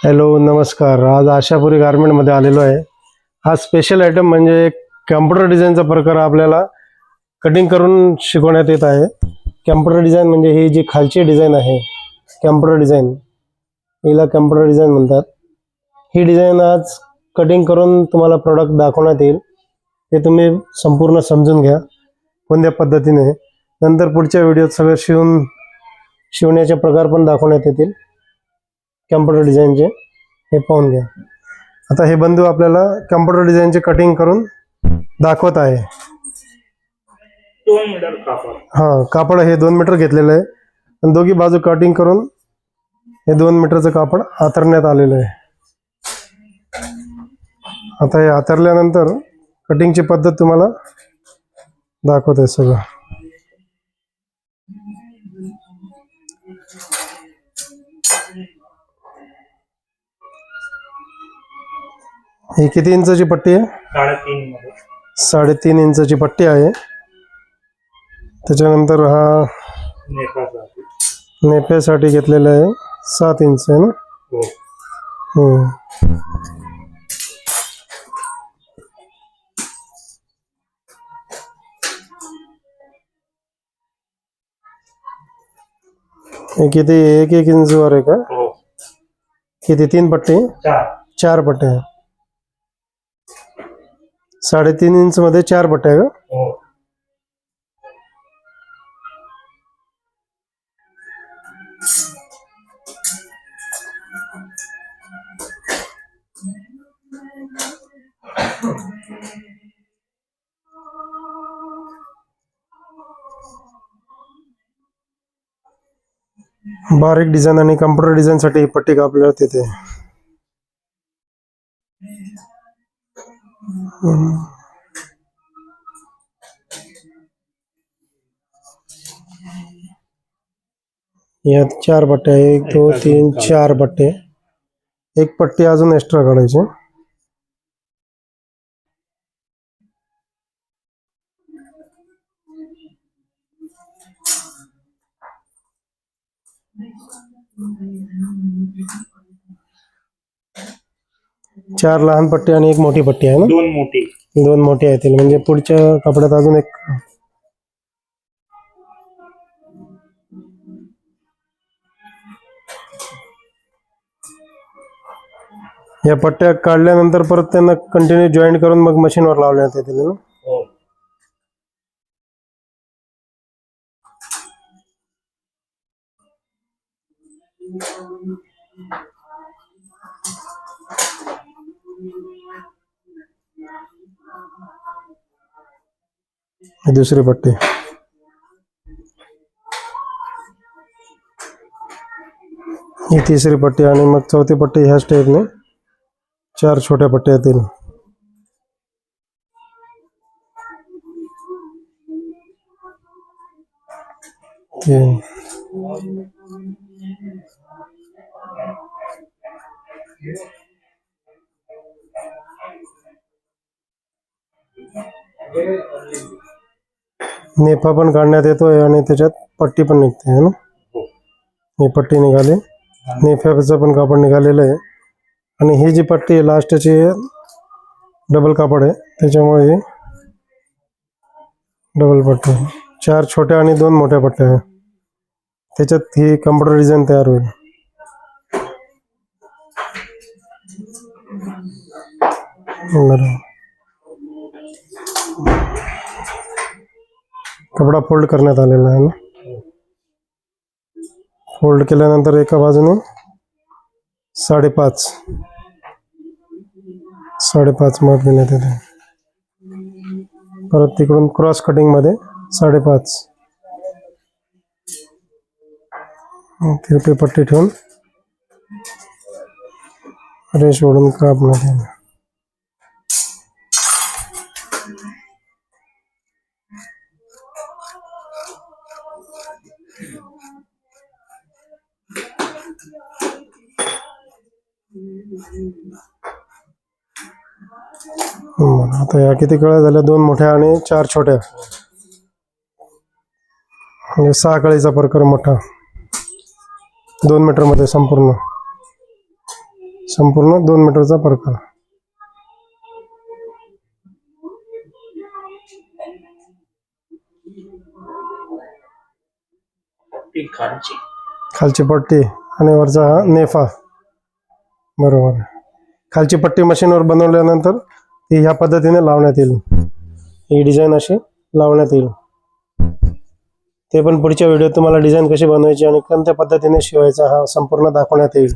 Hello नमस्कार. आज आशापुरी गारमेंटमध्ये आलेलो आहे. हा स्पेशल आयटम म्हणजे कॅम्प्युटर डिझाईनचा प्रकार आपल्याला कटिंग करून शिकवण्यात येत आहे. कॅम्प्युटर डिझाईन म्हणजे ही जी खालची डिझाईन आहे कॅम्प्युटर डिझाईन हिला कॅम्प्युटर डिझाईन म्हणतात. ही डिझाईन आज कटिंग करून तुम्हाला प्रोडक्ट दाखवण्यात येईल. ते तुम्ही संपूर्ण समजून घ्या कोणत्या पद्धतीने. नंतर पुढच्या व्हिडिओत सगळं शिवून शिवण्याचे प्रकार पण दाखवण्यात येतील. कॅम्प्युटर डिझाईनचे हे पाहून घ्या. आता हे बंधू आपल्याला कॅम्प्युटर डिझाईनचे कटिंग करून दाखवत आहे. हां कापड हे दोन मीटर घेतलेलं आहे. आणि दोघी बाजू कटिंग करून हे दोन मीटरचं कापड आथरण्यात आलेलं आहे. आता हे आथरल्यानंतर कटिंगची पद्धत तुम्हाला दाखवत आहे सगळं. ही किती इंचाची पट्टी आहे? साडेतीन मध्ये. साडेतीन इंचाची पट्टी आहे. त्याच्यानंतर हा नेप्यासाठी घेतलेला आहे. सात इंच आहे ना? हो. हम्म. हे किती एक एक इंचवर आहे का? हो. किती तीन पट्टी? चार. चार पट्ट्या साडेतीन इंच मध्ये चार आहे का बारीक डिझाईन आणि कम्प्युटर साठी ही पट्टी कापल्यावर तिथे. यात चार पट्ट्या एक दोन तीन चार पट्टे एक पट्टी अजून एक्स्ट्रा काढायची. चार लहान पट्टी आणि एक मोठी पट्टी आहे ना? दोन मोठी. दोन मोठे येतील म्हणजे पुढच्या कपड्यात अजून एक या पट्ट्या काढल्यानंतर परत त्यांना कंटिन्यू जॉईंट करून मग मशीनवर लावण्यात येतील ना? हो ही. दुसरी पट्टी ही तिसरी पट्टी आणि मग चौथी पट्टी ह्याच टाईपने चार छोट्या पट्ट्या येतील हे. नेफा पण काढण्यात येतोय आणि त्याच्यात पट्टी पण निघते है ना? हो. ही पट्टी निघाली. नेफ्याचं पण कापड निघालेलं आहे. आणि ही जी पट्टी आहे लास्टची डबल कापड आहे. त्याच्यामुळे ही डबल पट्टी. चार छोट्या आणि दोन मोठ्या पट्ट्या आहे. त्याच्यात ही कम्प्युटर डिझाईन तयार होईल. बरोबर कपडा फोल्ड करण्यात आलेला आहे. ना फोल्ड बाजूने साडेपाच साडेपाच माप देण्यात येते. परत तिकडून क्रॉस कटिंग मध्ये साडेपाच. तिरपी पट्टी रेश ओढून कापण्यात येईल. हो, आता या किती कळ्या झाल्या? दोन मोठ्या आणि चार छोट्या. म्हणजे सहा कळीचा प्रकार मोठा. दोन मीटरमध्ये संपूर्ण. संपूर्ण दोन मीटरचा प्रकार. पट्टी खालची. खालची पट्टी आणि वरचा हा नेफा. बरोबर. आहे. खालची पट्टी मशीनवर बनवल्यानंतर ती ह्या पद्धतीने लावण्यात येईल. ही डिझाईन अशी लावण्यात येईल. ते पण पुढच्या व्हिडिओत तुम्हाला डिझाईन कशी बनवायची आणि कोणत्या पद्धतीने शिवायचा हा संपूर्ण दाखवण्यात येईल.